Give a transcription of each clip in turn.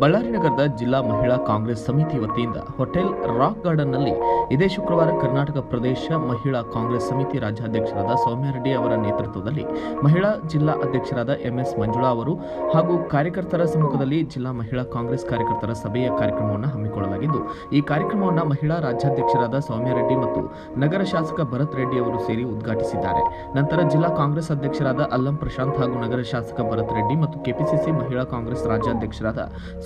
ಬಳ್ಳಾರಿ ನಗರದ ಜಿಲ್ಲಾ ಮಹಿಳಾ ಕಾಂಗ್ರೆಸ್ ಸಮಿತಿ ವತಿಯಿಂದ ಹೋಟೆಲ್ ರಾಕ್ ಗಾರ್ಡನ್ನಲ್ಲಿ ಇದೇ ಶುಕ್ರವಾರ ಕರ್ನಾಟಕ ಪ್ರದೇಶ ಮಹಿಳಾ ಕಾಂಗ್ರೆಸ್ ಸಮಿತಿ ರಾಜ್ಯಾಧ್ಯಕ್ಷರಾದ ಸೌಮ್ಯಾರೆಡ್ಡಿ ಅವರ ನೇತೃತ್ವದಲ್ಲಿ ಮಹಿಳಾ ಜಿಲ್ಲಾ ಅಧ್ಯಕ್ಷರಾದ ಎಂಎಸ್ ಮಂಜುಳಾ ಅವರು ಹಾಗೂ ಕಾರ್ಯಕರ್ತರ ಸಮ್ಮುಖದಲ್ಲಿ ಜಿಲ್ಲಾ ಮಹಿಳಾ ಕಾಂಗ್ರೆಸ್ ಕಾರ್ಯಕರ್ತರ ಸಭೆಯ ಕಾರ್ಯಕ್ರಮವನ್ನು ಹಮ್ಮಿಕೊಳ್ಳಲಾಗಿದ್ದು, ಈ ಕಾರ್ಯಕ್ರಮವನ್ನು ಮಹಿಳಾ ರಾಜ್ಯಾಧ್ಯಕ್ಷರಾದ ಸೌಮ್ಯಾರೆಡ್ಡಿ ಮತ್ತು ನಗರ ಶಾಸಕ ಭರತ್ ರೆಡ್ಡಿ ಅವರು ಸೇರಿ ಉದ್ಘಾಟಿಸಿದ್ದಾರೆ. ನಂತರ ಜಿಲ್ಲಾ ಕಾಂಗ್ರೆಸ್ ಅಧ್ಯಕ್ಷರಾದ ಅಲ್ಲಂ ಪ್ರಶಾಂತ್ ಹಾಗೂ ನಗರ ಶಾಸಕ ಭರತ್ ರೆಡ್ಡಿ ಮತ್ತು ಕೆಪಿಸಿಸಿ ಮಹಿಳಾ ಕಾಂಗ್ರೆಸ್ ರಾಜ್ಯಾಧ್ಯಕ್ಷರಾದ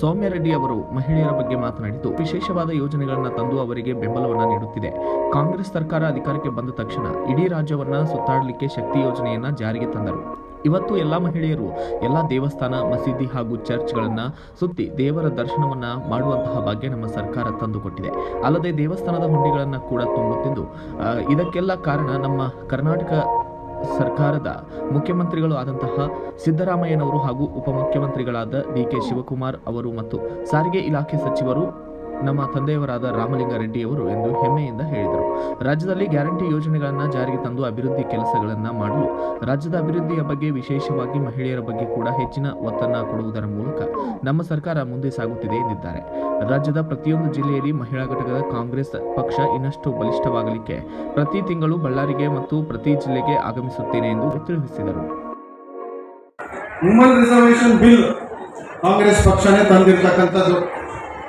ಸೌಮ್ಯ ರೆಡ್ಡಿ ಅವರು ಮಹಿಳೆಯರ ಬಗ್ಗೆ ಮಾತನಾಡಿದ್ದು, ವಿಶೇಷವಾದ ಯೋಜನೆಗಳನ್ನು ತಂದು ಅವರಿಗೆ ಬೆಂಬಲವನ್ನು ನೀಡುತ್ತಿದೆ. ಕಾಂಗ್ರೆಸ್ ಸರ್ಕಾರ ಅಧಿಕಾರಕ್ಕೆ ಬಂದ ತಕ್ಷಣ ಇಡೀ ರಾಜ್ಯವನ್ನ ಸುತ್ತಾಡಲಿಕ್ಕೆ ಶಕ್ತಿ ಯೋಜನೆಯನ್ನ ಜಾರಿಗೆ ತಂದರು. ಇವತ್ತು ಎಲ್ಲ ಮಹಿಳೆಯರು ಎಲ್ಲ ದೇವಸ್ಥಾನ, ಮಸೀದಿ ಹಾಗೂ ಚರ್ಚ್ಗಳನ್ನು ಸುತ್ತಿ ದೇವರ ದರ್ಶನವನ್ನ ಮಾಡುವಂತಹ ಭಾಗ್ಯ ನಮ್ಮ ಸರ್ಕಾರ ತಂದುಕೊಟ್ಟಿದೆ. ಅಲ್ಲದೆ ದೇವಸ್ಥಾನದ ಹುಂಡಿಗಳನ್ನು ಕೂಡ ತುಂಬುತ್ತಿದ್ದು ಇದಕ್ಕೆಲ್ಲ ಕಾರಣ ನಮ್ಮ ಕರ್ನಾಟಕ ಸರ್ಕಾರದ ಮುಖ್ಯಮಂತ್ರಿಗಳು ಆದಂತಹ ಸಿದ್ದರಾಮಯ್ಯನವರು ಹಾಗೂ ಉಪಮುಖ್ಯಮಂತ್ರಿಗಳಾದ ಡಿ ಕೆ ಶಿವಕುಮಾರ್ ಅವರು ಮತ್ತು ಸಾರಿಗೆ ಇಲಾಖೆ ಸಚಿವರು ನಮ್ಮ ತಂದೆಯವರಾದ ರಾಮಲಿಂಗಾರೆಡ್ಡಿಯವರು ಎಂದು ಹೆಮ್ಮೆಯಿಂದ ಹೇಳಿದರು. ರಾಜ್ಯದಲ್ಲಿ ಗ್ಯಾರಂಟಿ ಯೋಜನೆಗಳನ್ನು ಜಾರಿಗೆ ತಂದು ಅಭಿವೃದ್ಧಿ ಕೆಲಸಗಳನ್ನು ಮಾಡಲು ರಾಜ್ಯದ ಅಭಿವೃದ್ಧಿಯ ಬಗ್ಗೆ ವಿಶೇಷವಾಗಿ ಮಹಿಳೆಯರ ಬಗ್ಗೆ ಕೂಡ ಹೆಚ್ಚಿನ ಒತ್ತನ್ನು ಕೊಡುವುದರ ಮೂಲಕ ನಮ್ಮ ಸರ್ಕಾರ ಮುಂದೆ ಸಾಗುತ್ತಿದೆ ಎಂದಿದ್ದಾರೆ. ರಾಜ್ಯದ ಪ್ರತಿಯೊಂದು ಜಿಲ್ಲೆಯಲ್ಲಿ ಮಹಿಳಾ ಘಟಕದ ಕಾಂಗ್ರೆಸ್ ಪಕ್ಷ ಇನ್ನಷ್ಟು ಬಲಿಷ್ಠವಾಗಲಿಕ್ಕೆ ಪ್ರತಿ ತಿಂಗಳು ಬಳ್ಳಾರಿಗೆ ಮತ್ತು ಪ್ರತಿ ಜಿಲ್ಲೆಗೆ ಆಗಮಿಸುತ್ತೇನೆ ಎಂದು ತಿಳಿಸಿದರು. ಕಾಂಗ್ರೆಸ್ ಪಕ್ಷನೇ ತಂದಿರ್ತಕ್ಕಂಥದ್ದು.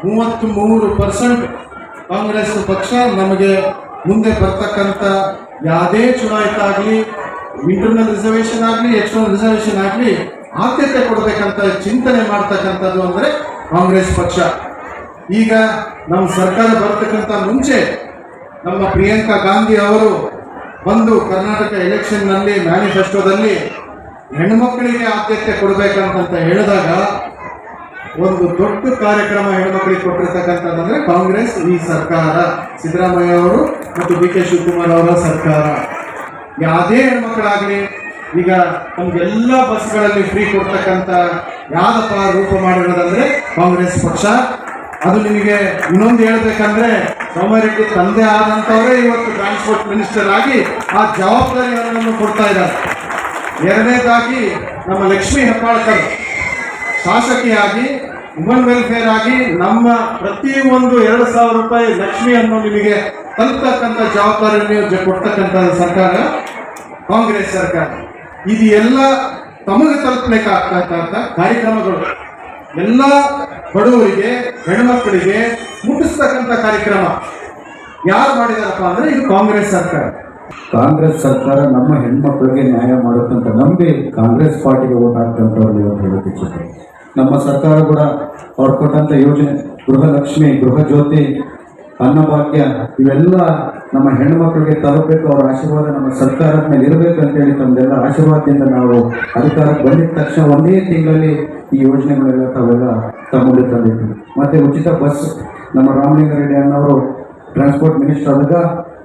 ಮೂವತ್ತ್ ಮೂರು ಪರ್ಸೆಂಟ್ ಕಾಂಗ್ರೆಸ್ ಪಕ್ಷ ನಮಗೆ ಮುಂದೆ ಬರ್ತಕ್ಕಂಥ ಯಾವುದೇ ಚುನಾಯಿತ ಆಗಲಿ ಇಂಟರ್ನಲ್ ರಿಸರ್ವೇಷನ್ ಆಗಲಿ ಎಕ್ಸ್ಟರ್ನಲ್ ರಿಸರ್ವೇಷನ್ ಆಗಲಿ ಆದ್ಯತೆ ಕೊಡಬೇಕಂತ ಚಿಂತನೆ ಮಾಡ್ತಕ್ಕಂಥದ್ದು ಅಂದರೆ ಕಾಂಗ್ರೆಸ್ ಪಕ್ಷ. ಈಗ ನಮ್ಮ ಸರ್ಕಾರ ಬರ್ತಕ್ಕಂಥ ಮುಂಚೆ ನಮ್ಮ ಪ್ರಿಯಾಂಕಾ ಗಾಂಧಿ ಅವರು ಬಂದು ಕರ್ನಾಟಕ ಎಲೆಕ್ಷನ್ನಲ್ಲಿ ಮ್ಯಾನಿಫೆಸ್ಟೋದಲ್ಲಿ ಹೆಣ್ಮಕ್ಕಳಿಗೆ ಆದ್ಯತೆ ಕೊಡಬೇಕಂತ ಹೇಳಿದಾಗ ಒಂದು ದೊಡ್ಡ ಕಾರ್ಯಕ್ರಮ ಹೆಣ್ಮಕ್ಳಿಗೆ ಕೊಟ್ಟಿರ್ತಕ್ಕಂಥದ್ದಂದ್ರೆ ಕಾಂಗ್ರೆಸ್, ಈ ಸರ್ಕಾರ. ಸಿದ್ದರಾಮಯ್ಯ ಅವರು ಮತ್ತು ಡಿ ಕೆ ಶಿವಕುಮಾರ್ ಅವರ ಸರ್ಕಾರ. ಯಾವುದೇ ಹೆಣ್ಮಕ್ಳಾಗಲಿ, ಈಗ ನಮಗೆಲ್ಲ ಬಸ್ಗಳಲ್ಲಿ ಫ್ರೀ ಕೊಡ್ತಕ್ಕಂಥ ಯಾವ್ದಪ್ಪ ರೂಪ ಮಾಡಿರೋದಂದ್ರೆ ಕಾಂಗ್ರೆಸ್ ಪಕ್ಷ. ಅದು ನಿಮಗೆ ಇನ್ನೊಂದು ಹೇಳ್ಬೇಕಂದ್ರೆ ಸೋಮಾರೆಡ್ಡಿ ತಂದೆ ಆದಂಥವರೇ ಇವತ್ತು ಟ್ರಾನ್ಸ್ಪೋರ್ಟ್ ಮಿನಿಸ್ಟರ್ ಆಗಿ ಆ ಜವಾಬ್ದಾರಿಗಳನ್ನು ಕೊಡ್ತಾ ಇದ್ದಾರೆ. ಎರಡನೇದಾಗಿ ನಮ್ಮ ಲಕ್ಷ್ಮೀ ಹೆಬ್ಬಾಳ್ಕರ್ ಶಾಸಕಿಯಾಗಿ ವುಮನ್ ವೆಲ್ಫೇರ್ ಆಗಿ ನಮ್ಮ ಪ್ರತಿ ಒಂದು ಎರಡು ಸಾವಿರ ರೂಪಾಯಿ ಲಕ್ಷ್ಮಿಯನ್ನು ನಿಮಗೆ ತಲುಪ್ತಕ್ಕಂಥ ಜವಾಬ್ದಾರಿಯನ್ನು ಕೊಡ್ತಕ್ಕಂಥ ಸರ್ಕಾರ ಕಾಂಗ್ರೆಸ್ ಸರ್ಕಾರ. ಇದು ಎಲ್ಲ ತಮಗೆ ತಲುಪಬೇಕಾಗ್ತಕ್ಕಂಥ ಕಾರ್ಯಕ್ರಮಗಳು. ಎಲ್ಲ ಬಡವರಿಗೆ ಹೆಣ್ಮಕ್ಕಳಿಗೆ ಮುಟ್ಟಿಸ್ತಕ್ಕಂಥ ಕಾರ್ಯಕ್ರಮ. ಯಾರು ಮಾಡಿದಾರಪ್ಪ ಅಂದ್ರೆ ಇದು ಕಾಂಗ್ರೆಸ್ ಸರ್ಕಾರ. ಕಾಂಗ್ರೆಸ್ ಸರ್ಕಾರ ನಮ್ಮ ಹೆಣ್ಮಕ್ಳಿಗೆ ನ್ಯಾಯ ಮಾಡುತ್ತಂತ ನಂಬಿ ಕಾಂಗ್ರೆಸ್ ಪಾರ್ಟಿಗೆ ಓಟ್ ಹೇಳೋಕೆ ಇಚ್ಛೆ ನಮ್ಮ ಸರ್ಕಾರ ಕೂಡ ಅವ್ರು ಕೊಟ್ಟಂತ ಯೋಜನೆ, ಗೃಹಲಕ್ಷ್ಮಿ ಗೃಹ ಜ್ಯೋತಿ ಅನ್ನಭಾಗ್ಯ, ಇವೆಲ್ಲ ನಮ್ಮ ಹೆಣ್ಮಕ್ಳಿಗೆ ತಲುಪಬೇಕು ಅವರ ಆಶೀರ್ವಾದ ನಮ್ಮ ಸರ್ಕಾರದ ಮೇಲೆ ಇರಬೇಕು ಅಂತೇಳಿ ತಮ್ದೆಲ್ಲ ಆಶೀರ್ವಾದದಿಂದ ನಾವು ಅಧಿಕಾರಕ್ಕೆ ಬಂದಿದ ತಕ್ಷಣ ಒಂದೇ ತಿಂಗಳಲ್ಲಿ ಈ ಯೋಜನೆಗಳೆಲ್ಲ ತಾವೆಲ್ಲ ತಮ್ಮಲ್ಲಿ ತಂದಿದ್ದೀವಿ ಮತ್ತೆ ಉಚಿತ ಬಸ್, ನಮ್ಮ ರಾಮಲಿಂಗಾರೆಡ್ಡಿ ಅಣ್ಣವರು ಟ್ರಾನ್ಸ್ಪೋರ್ಟ್ ಮಿನಿಸ್ಟರ್ ಆದಾಗ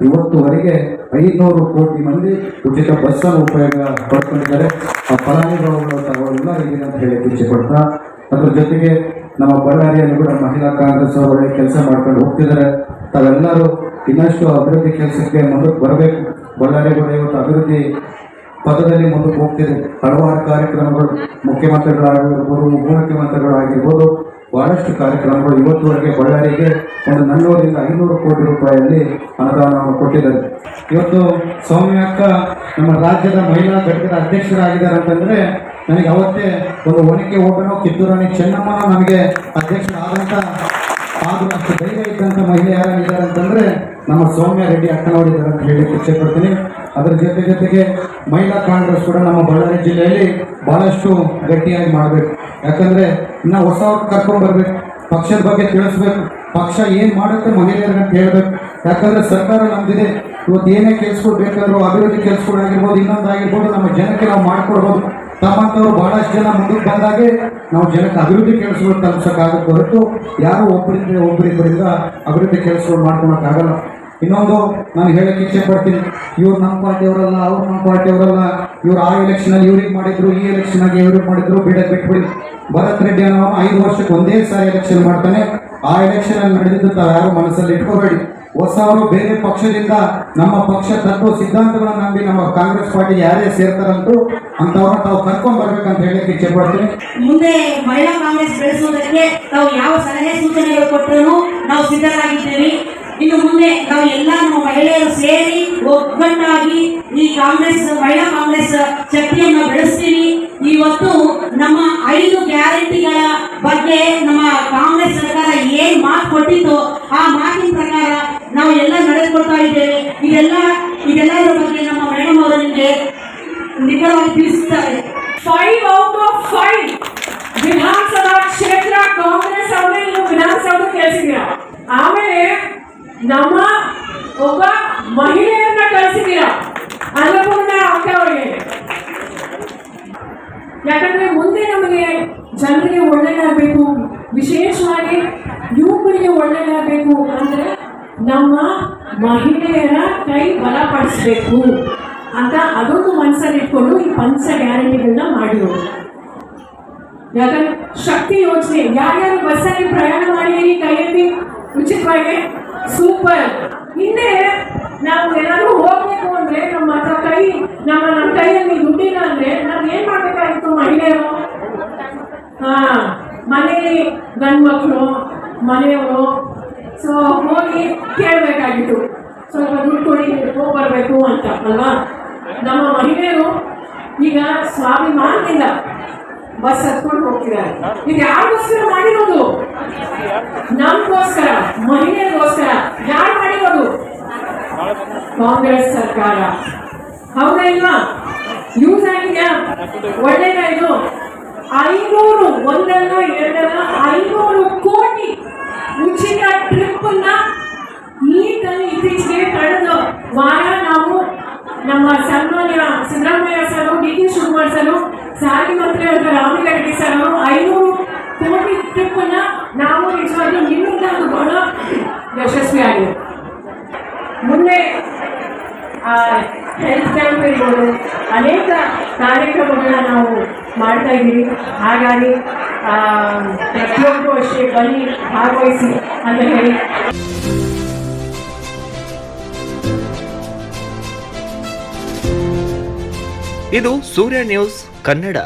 ಇವತ್ತುವರೆಗೆ ಐನೂರು ಕೋಟಿ ಮಂದಿ ಉಚಿತ ಬಸ್ಸನ್ನು ಉಪಯೋಗ ಪಡ್ಕೊಂಡಿದ್ದಾರೆ. ಫಲಾನುಭವಿಗಳು ತಾವೆಲ್ಲ ಇಲ್ಲಿ ಅಂತ ಹೇಳಿ ಇಚ್ಛೆ ಪಡ್ತಾ ಅದ್ರ ಜೊತೆಗೆ ನಮ್ಮ ಬಳ್ಳಾರಿಯಲ್ಲಿ ಕೂಡ ಮಹಿಳಾ ಕಾಂಗ್ರೆಸ್ ಅವರು ಕೆಲಸ ಮಾಡ್ಕೊಂಡು ಹೋಗ್ತಿದ್ದಾರೆ. ತಾವೆಲ್ಲರೂ ಇನ್ನಷ್ಟು ಅಭಿವೃದ್ಧಿ ಕೆಲಸಕ್ಕೆ ಮುಂದಕ್ಕೆ ಬರಬೇಕು. ಬಳ್ಳಾರಿ ಕೂಡ ಇವತ್ತು ಅಭಿವೃದ್ಧಿ ಪದದಲ್ಲಿ ಮುಂದಕ್ಕೆ ಹೋಗ್ತಿದೆ. ಹಲವಾರು ಕಾರ್ಯಕ್ರಮಗಳು ಮುಖ್ಯಮಂತ್ರಿಗಳಾಗಿರ್ಬೋದು, ಉಪಮುಖ್ಯಮಂತ್ರಿಗಳಾಗಿರ್ಬೋದು. ಬಹಳಷ್ಟು ಕಾರ್ಯಕ್ರಮಗಳು ಇವತ್ತುವರೆಗೆ ಬಳ್ಳಾರಿಗೆ ಒಂದು ನಾನ್ನೂರಿಂದ ಐನೂರು ಕೋಟಿ ರೂಪಾಯಿಯಲ್ಲಿ ಅನುದಾನವನ್ನು ಕೊಟ್ಟಿದ್ದಾರೆ. ಇವತ್ತು ಸೌಮ್ಯಕ್ಕ ನಮ್ಮ ರಾಜ್ಯದ ಮಹಿಳಾ ಘಟಕದ ಅಧ್ಯಕ್ಷರಾಗಿದ್ದಾರೆ ಅಂತಂದ್ರೆ ನನಗೆ ಅವತ್ತೇ ಒಂದು ಒಣಕೆ ಓಟನೋ ಕಿತ್ತೂರಾಣಿ ಚೆನ್ನಮ್ಮನ ನಮಗೆ ಅಧ್ಯಕ್ಷರಾದಂಥ ಆದ್ರೂ ಅಷ್ಟು ಧೈರ್ಯ ಇದ್ದಂಥ ಮಹಿಳೆ ಯಾರಾಗಿದ್ದಾರೆ ಅಂತಂದ್ರೆ ನಮ್ಮ ಸೌಮ್ಯ ರೆಡ್ಡಿ ಅಕ್ಕನವರಿದ್ದಾರೆ ಅಂತ ಹೇಳಿ ಇಚ್ಛೆ ಪಡ್ತೀನಿ. ಅದರ ಜೊತೆ ಜೊತೆಗೆ ಮಹಿಳಾ ಕಾಂಗ್ರೆಸ್ ಕೂಡ ನಮ್ಮ ಬಳ್ಳಾರಿ ಜಿಲ್ಲೆಯಲ್ಲಿ ಬಹಳಷ್ಟು ಗಟ್ಟಿಯಾಗಿ ಮಾಡಬೇಕು. ಯಾಕಂದ್ರೆ ಇನ್ನ ಹೊಸ ಕರ್ಕೊಂಡು ಬರಬೇಕು. ಪಕ್ಷದ ಬಗ್ಗೆ ತಿಳಿಸ್ಬೇಕು. ಪಕ್ಷ ಏನು ಮಾಡುತ್ತೆ ಮಹಿಳೆಯರಿಗೆ ಅಂತ ಹೇಳ್ಬೇಕು. ಯಾಕಂದ್ರೆ ಸರ್ಕಾರ ನಮ್ದಿದೆ. ಇವತ್ತು ಏನೇ ಕೆಲಸಗಳು ಬೇಕಾದರೂ ಅಭಿವೃದ್ಧಿ ಕೆಲಸಗಳಾಗಿರ್ಬೋದು, ಇನ್ನೊಂದಾಗಿರ್ಬೋದು, ನಮ್ಮ ಜನಕ್ಕೆ ನಾವು ಮಾಡ್ಕೊಡ್ಬೋದು. ತಮ್ಮಂಥವ್ರು ಬಹಳಷ್ಟು ಜನ ಮುಂದಕ್ಕೆ ಬಂದಾಗೆ ನಾವು ಜನಕ್ಕೆ ಅಭಿವೃದ್ಧಿ ಕೆಲಸಗಳು ತಲುಪಿಸೋಕ್ಕಾಗುತ್ತೆ ಹೊರತು ಯಾರು ಒಬ್ಬರಿಂದ ಒಬ್ಬರಿಬ್ಬರಿಂದ ಅಭಿವೃದ್ಧಿ ಕೆಲಸಗಳು ಮಾಡ್ಕೊಳಕ್ಕಾಗಲ್ಲ. ಇನ್ನೊಂದು ನಾನು ಹೇಳಕ್ಕೆ ಇಚ್ಛೆ ಪಡ್ತೀನಿ. ಇವ್ರು ನಮ್ಮ ಪಾರ್ಟಿಯವರಲ್ಲ ಅವ್ರು ನಮ್ಮ ಪಾರ್ಟಿಯವರಲ್ಲ ಇವ್ರು ಆ ಎಲೆಕ್ಷನಲ್ಲಿ ಇವ್ರಿಗೆ ಮಾಡಿದ್ರು, ಈ ಎಲೆಕ್ಷನ್ ಆಗಿ ಇವ್ರಿಗೆ ಮಾಡಿದ್ರು ಬಿಡಕ್ಕೆ ಬಿಟ್ಬಿಡಿ. ಭರತ್ ರೆಡ್ಡಿ ಅನ್ನೋ ಐದು ವರ್ಷಕ್ಕೆ ಒಂದೇ ಸಾರಿ ಎಲೆಕ್ಷನ್ ಮಾಡ್ತಾನೆ. ಆ ಎಲೆಕ್ಷನ್ ಅಲ್ಲಿ ನಡೆದಿದ್ದು ತಾವು ಯಾರು ಮನಸ್ಸಲ್ಲಿ ಇಟ್ಕೋಬೇಡಿ. ಹೊಸವರು ಬೇರೆ ಪಕ್ಷದಿಂದ ನಮ್ಮ ಪಕ್ಷ ತತ್ವ ಸಿದ್ಧಾಂತಗಳನ್ನು ನಂಬಿ ನಮ್ಮ ಕಾಂಗ್ರೆಸ್ ಪಾರ್ಟಿಗೆ ಯಾರೇ ಸೇರ್ತಾರಂತೂ ಅಂತವ್ರನ್ನ ತಾವು ಕರ್ಕೊಂಡ್ ಬರ್ಬೇಕಂತ ಹೇಳಕ್ಕೆ ಇಚ್ಛೆ ಪಡ್ತೀನಿ. ಮುಂದೆ ಮಹಿಳಾ ಕಾಂಗ್ರೆಸ್ ಬೆಳೆಸುವುದಕ್ಕೆ ತಾವು ಯಾವ ಸಲಹೆ ಸೂಚನೆಗಳು ಕೊಟ್ಟರು ನಾವು ಸಿದ್ಧರಾಗಿದ್ದೇವೆ. ಇನ್ನು ಮುಂದೆ ನಾವು ಎಲ್ಲ ನಮ್ಮ ಮಹಿಳೆಯರು ಸೇರಿ ಒಗ್ಗಟ್ಟಾಗಿ ಈ ಕಾಂಗ್ರೆಸ್, ಮಹಿಳಾ ಕಾಂಗ್ರೆಸ್ ಶಕ್ತಿಯನ್ನು ಬೆಳೆಸ್ತೀವಿ. ಇವತ್ತು ನಮ್ಮ ಐದು ಗ್ಯಾರಂಟಿಗಳ ಬಗ್ಗೆ ನಮ್ಮ ಕಾಂಗ್ರೆಸ್ ಸರ್ಕಾರ ಏನ್ ಮಾತು ಕೊಟ್ಟಿತ್ತು ಆ ಮಾತಿನ ಪ್ರಕಾರ ನಾವು ಎಲ್ಲ ನಡೆದುಕೊಡ್ತಾ ಇದ್ದೇವೆ. ಇದೆಲ್ಲ ಇದೆಲ್ಲದರ ಬಗ್ಗೆ ನಮ್ಮ ಮೇಡಮ್ ಅವರು ನಿಮಗೆ ನಿಖರವಾಗಿ ತಿಳಿಸುತ್ತಾರೆ ಫೈವ್ ಔಟ್ ಆಫ್ ಫೈವ್ ವಿಧಾನಸಭಾ ಕ್ಷೇತ್ರ ಕಾಂಗ್ರೆಸ್ ಅವರೇ ನೀವು ವಿಧಾನಸಭೆ ಕಳಿಸಿದ್ದೀರಾ? ಆಮೇಲೆ ನಮ್ಮ ಒಬ್ಬ ಮಹಿಳೆಯನ್ನ ಕಳಿಸಿದ್ದೀರಾ? ಅನ್ನಪೂರ್ಣ ಅಕ್ಕ ಅವರಿಗೆ. ಯಾಕಂದ್ರೆ ಮುಂದೆ ನಮಗೆ ಜನರಿಗೆ ಒಳ್ಳೆಯದಾಗಬೇಕು ವಿಶೇಷವಾಗಿ ಯುವಕರಿಗೆ ಒಳ್ಳೆಯದಾಗಬೇಕು ಅಂದ್ರೆ ನಮ್ಮ ಮಹಿಳೆಯರ ಕೈ ಬಲಪಡಿಸ್ಬೇಕು ಅಂತ ಅದೊಂದು ಮನಸ್ಸಲ್ಲಿ ಇಟ್ಕೊಂಡು ಈ ಪಂಚ ಗ್ಯಾರಂಟಿಗಳನ್ನ ಮಾಡಿರೋದು. ಯಾಕಂದ್ರೆ ಶಕ್ತಿ ಯೋಜನೆ, ಯಾರ್ಯಾರು ಬಸ್ಸಲ್ಲಿ ಪ್ರಯಾಣ ಮಾಡಿದೀರಿ ಕೈಯಲ್ಲಿ? ಉಚಿತವಾಗಿ? ಸೂಪರ್. ಹಿಂದೆ ನಾವು ಏನಾದ್ರು ಹೋಗ್ಬೇಕು ಅಂದ್ರೆ ನಮ್ಮ ಹತ್ರ ಕೈ, ನಮ್ಮ ನಮ್ಮ ಕೈಯಲ್ಲಿ ದುಡ್ಡಿಲ್ಲ ಅಂದ್ರೆ ನಾವು ಏನ್ ಮಾಡ್ಬೇಕಾಗಿತ್ತು ಮಹಿಳೆಯರು? ಹಾ ಮನೆಯಲ್ಲಿ ಗಂಡ್ ಮಕ್ಕಳು ಮನೆಯವರು ಸೊ ಹೋಗಿ ಕೇಳಬೇಕಾಗಿತ್ತು. ಸ್ವಲ್ಪ ದುಡ್ಡು ಕೊಡಿ, ಹೋಗಿ ಬರಬೇಕು ಅಂತ, ಅಲ್ವಾ? ನಮ್ಮ ಮಹಿಳೆಯರು ಈಗ ಸ್ವಾಭಿಮಾನದಿಂದ ಬಸ್ ಹತ್ಕೊಂಡು ಹೋಗ್ತಿದ್ದಾರೆ. ಇದು ಯಾರಿಗೋಸ್ಕರ ಮಾಡಿರೋದು? ನಮಗೋಸ್ಕರ, ಮಹಿಳೆಯರಿಗೋಸ್ಕರ. ಯಾರು ಮಾಡಿರೋದು? ಕಾಂಗ್ರೆಸ್ ಸರ್ಕಾರ. ಹೌದಾ ಇಲ್ವಾ? ಯೂಸ್ ಆಗಿದ್ಯಾ? ಒಳ್ಳೇದಾಯ್ತು ಐನೂರು ಒಂದಲ್ಲ ಎರಡಲ್ಲ ಐನೂರು ಕೋಟಿ ಉಚಿತ ಟ್ರಿಪ್ನ ನೀಟಲ್ಲಿ ಇತ್ತೀಚೆಗೆ ಕಳೆದ ವಾರ ನಾವು ನಮ್ಮ ಸನ್ಮಾನ್ಯ Siddaramaiah sir D K Shivakumar sir ಸಾರಿಗೆ ಮಂತ್ರಿ ಆದ ರಾಮಲಿಂಗಾರೆಡ್ಡಿ ಸರ್ ಅವರು ಐನೂರು ಕೋಟಿ ಟ್ರಿಪ್ನ ನಾವು ನಿಜವಾಗ್ಲೂ ನಿಮ್ಮಿಂದ ಅದು ಬಹಳ ಯಶಸ್ವಿಯಾಗಿದೆ ಮುಂದೆ ಹೆಲ್ತ್ ಕ್ಯಾಂಪ್ ಇರ್ಬೋದು ಅನೇಕ ಕಾರ್ಯಕ್ರಮಗಳನ್ನ ನಾವು ಮಾಡ್ತಾ ಇದ್ದೀವಿ. ಹಾಗಾಗಿ ಪ್ರತಿಯೊಬ್ಬರು ಅಷ್ಟೇ ಬನ್ನಿ, ಭಾಗವಹಿಸಿ ಅಂತ ಹೇಳಿ. ಇದು ಸೂರ್ಯ ನ್ಯೂಸ್ ಕನ್ನಡ.